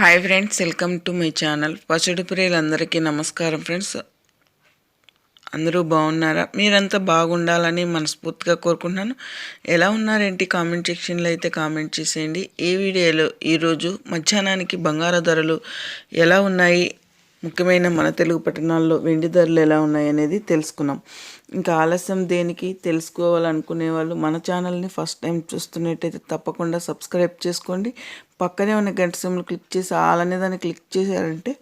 Hi friends welcome to my channel పచ్చడి ప్రియులందరికీ నమస్కారం ఫ్రెండ్స్ అందరూ బాగున్నారా? మీరంతా బాగుండాలని మనస్ఫూర్తిగా కోరుకుంటున్నాను. ఎలా ఉన్నారేంటి? కామెంట్ సెక్షన్లో అయితే కామెంట్ చేసేయండి. ఈ వీడియోలో ఈరోజు మధ్యాహ్నానికి బంగారు ధరలు ఎలా ఉన్నాయి? ముఖ్యమైన మన తెలుగు పట్టణాల్లో వెండి ధరలు ఎలా ఉన్నాయి అనేది తెలుసుకున్నాం. ఇంకా ఆలస్యం దేనికి తెలుసుకోవాలనుకునే వాళ్ళు మన ఛానల్ని ఫస్ట్ టైం చూస్తున్నట్టయితే తప్పకుండా సబ్స్క్రైబ్ చేసుకోండి. పక్కనే ఉన్న గంట సింబల్ క్లిక్ చేసి ఆల్ అనే దాన్ని క్లిక్ చేశారంటే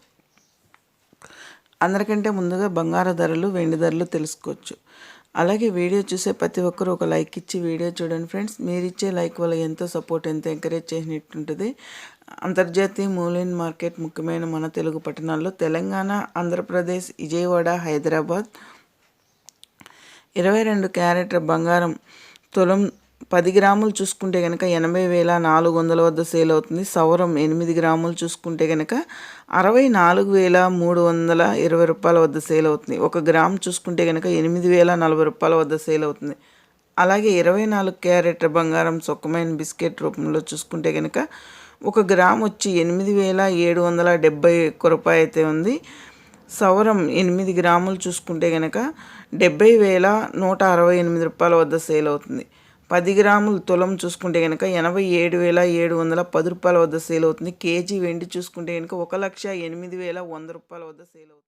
అందరికంటే ముందుగా బంగారు ధరలు వెండి ధరలు తెలుసుకోవచ్చు. అలాగే వీడియో చూసే ప్రతి ఒక్కరు ఒక లైక్ ఇచ్చి వీడియో చూడండి ఫ్రెండ్స్. మీరు ఇచ్చే లైక్ వల్ల ఎంతో సపోర్ట్ ఎంతో ఎంకరేజ్ చేసినట్టుంటుంది. అంతర్జాతీయ మూలైన్ మార్కెట్ ముఖ్యమైన మన తెలుగు పట్టణాల్లో తెలంగాణ ఆంధ్రప్రదేశ్ విజయవాడ హైదరాబాద్. ఇరవై రెండు క్యారెట్ బంగారం తులం పది గ్రాములు చూసుకుంటే కనుక ఎనభై వేల నాలుగు వందల వద్ద సేల్ అవుతుంది. సౌరం ఎనిమిది గ్రాములు చూసుకుంటే కనుక అరవై నాలుగు వేల మూడు వందల ఇరవై రూపాయల వద్ద సేల్ అవుతుంది. ఒక గ్రామ్ చూసుకుంటే కనుక ఎనిమిది వేల నలభై రూపాయల వద్ద సేల్ అవుతుంది. అలాగే ఇరవై నాలుగు క్యారెట్ బంగారం సొక్కమైన బిస్కెట్ రూపంలో చూసుకుంటే కనుక ఒక గ్రామ్ వచ్చి ఎనిమిది వేల ఏడు వందల డెబ్బై ఒక్క రూపాయి అయితే ఉంది. సౌరం ఎనిమిది గ్రాములు చూసుకుంటే కనుక డెబ్బై వేల నూట అరవై ఎనిమిది రూపాయల వద్ద సేల్ అవుతుంది. పది గ్రాములు తులం చూసుకుంటే కనుక ఎనభై ఏడు వేల ఏడు వందల పది రూపాయల వద్ద సేల్ అవుతుంది. కేజీ వెండి చూసుకుంటే కనుక ఒక లక్ష ఎనిమిది వేల వంద రూపాయల వద్ద సేల్ అవుతుంది.